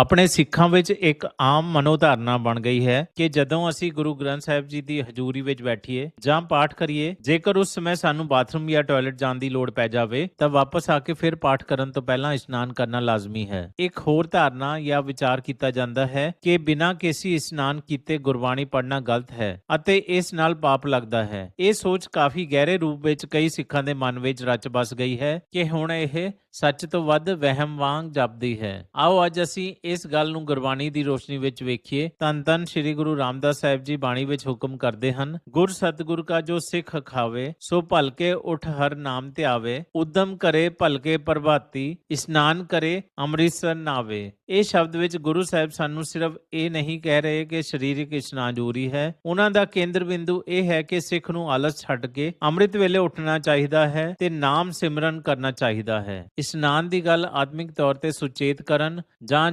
ਆਪਣੇ ਸਿੱਖਾਂ ਵਿੱਚ ਇੱਕ ਆਮ ਮਨੋਧਾਰਨਾ ਬਣ ਗਈ ਹੈ ਕਿ ਜਦੋਂ ਅਸੀਂ ਗੁਰੂ ਗ੍ਰੰਥ ਸਾਹਿਬ ਜੀ ਦੀ ਹਜ਼ੂਰੀ ਵਿੱਚ ਬੈਠੀਏ ਜਾਂ ਪਾਠ ਕਰੀਏ, ਜੇਕਰ ਉਸ ਸਮੇਂ ਸਾਨੂੰ ਬਾਥਰੂਮ ਜਾਂ ਟਾਇਲਟ ਜਾਣ ਦੀ ਲੋੜ ਪੈ ਜਾਵੇ, ਤਾਂ ਵਾਪਸ ਆ ਕੇ ਫਿਰ ਪਾਠ ਕਰਨ ਤੋਂ ਪਹਿਲਾਂ ਇਸ਼ਨਾਨ ਕਰਨਾ ਲਾਜ਼ਮੀ ਹੈ। ਇੱਕ ਹੋਰ ਧਾਰਨਾ ਜਾਂ ਵਿਚਾਰ ਕੀਤਾ ਜਾਂਦਾ ਹੈ ਕਿ ਬਿਨਾਂ ਕਿਸੇ ਇਸ਼ਨਾਨ ਕੀਤੇ ਗੁਰਬਾਣੀ ਪੜ੍ਹਨਾ ਗਲਤ ਹੈ ਅਤੇ ਇਸ ਨਾਲ ਪਾਪ ਲੱਗਦਾ ਹੈ। ਇਹ ਸੋਚ ਕਾਫੀ ਗਹਿਰੇ ਰੂਪ ਵਿੱਚ ਕਈ ਸਿੱਖਾਂ ਦੇ ਮਨ ਵਿੱਚ ਰਚ ਬਸ ਗਈ ਹੈ ਕਿ ਹੁਣ ਇਹ ਸੱਚ ਤੋਂ ਵੱਧ ਵਹਿਮ ਵਾਂਗ ਜਾਪਦੀ ਹੈ। ਆਓ ਅੱਜ ਅਸੀਂ ਇਸ ਗੱਲ ਨੂੰ ਗੁਰਬਾਣੀ ਦੀ ਰੋਸ਼ਨੀ ਵਿੱਚ ਵੇਖੀਏ ਤਨ ਤਨ ਸ੍ਰੀ ਗੁਰੂ ਰਾਮਦਾਸ ਸਾਹਿਬ ਜੀ ਬਾਣੀ ਵਿੱਚ ਹੁਕਮ ਕਰਦੇ ਹਨ, ਗੁਰ ਸਤਿਗੁਰ ਕਾ ਜੋ ਸਿੱਖ ਖਾਵੇ, ਸੋ ਭਲਕੇ ਉਠ ਹਰ ਨਾਮ ਧਿਆਵੇ ਉਦਮ ਕਰੇ ਭਲਕੇ ਪ੍ਰਭਾਤੀ, ਇਸ਼ਨਾਨ ਕਰੇ ਅੰਮ੍ਰਿਤਸਰ ਨਾਵੇ। ਇਹ ਸ਼ਬਦ ਵਿੱਚ ਗੁਰੂ ਸਾਹਿਬ ਸਾਨੂੰ ਸਿਰਫ ਇਹ ਨਹੀਂ ਕਹਿ ਰਹੇ ਕਿ ਸਰੀਰਕ ਇਸ਼ਨਾਨ ਜ਼ਰੂਰੀ ਹੈ। ਉਹਨਾਂ ਦਾ ਕੇਂਦਰ ਬਿੰਦੂ ਇਹ ਹੈ ਕਿ ਸਿੱਖ ਨੂੰ ਆਲਸ ਛੱਡ ਕੇ ਅੰਮ੍ਰਿਤ ਵੇਲੇ ਉੱਠਣਾ ਚਾਹੀਦਾ ਹੈ ਤੇ ਨਾਮ ਸਿਮਰਨ ਕਰਨਾ ਚਾਹੀਦਾ ਹੈ। ਇਸ਼ਨਾਨ ਦੀ ਗੱਲ ਆਤਮਿਕ ਤੌਰ ਤੇ ਸੁਚੇਤ ਕਰਨ ਜਾਂ